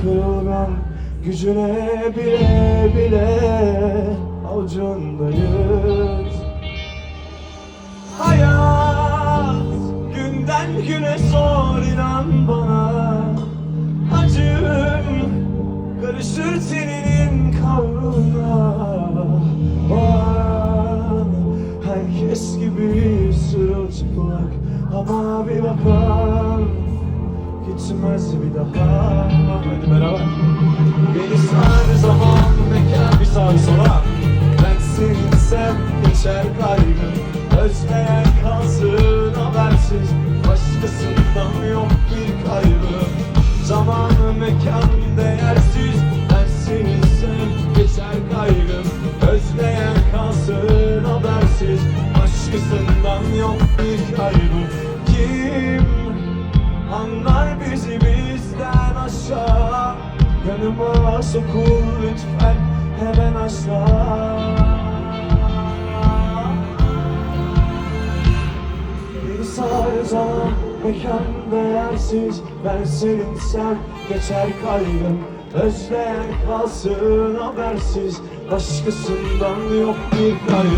kırılgan Gücüne bile bile avucundayız Hayat günden güne zor inan bana. Acım karışır teninin kavruna. O an herkes gibi sırılçıplak Ama bir bakan gitmez bir daha. Hadi beraber. Beni sar zaman mekan bir sağ sola Ben seninsem geçer kaygı Özleyen kalsın habersiz. Başkasından yok bir kaybı. Zaman mekan değersiz. Ben seninsem geçer kaygım Özleyen kalsın habersiz. Başkasından yok bir kaybı Yanıma sokul lütfen hemen aşağı Bir sar zaman mekan değersiz Ben seninsem geçer kaygım Özleyen kalsın habersiz. Başkasından yok bir kaygı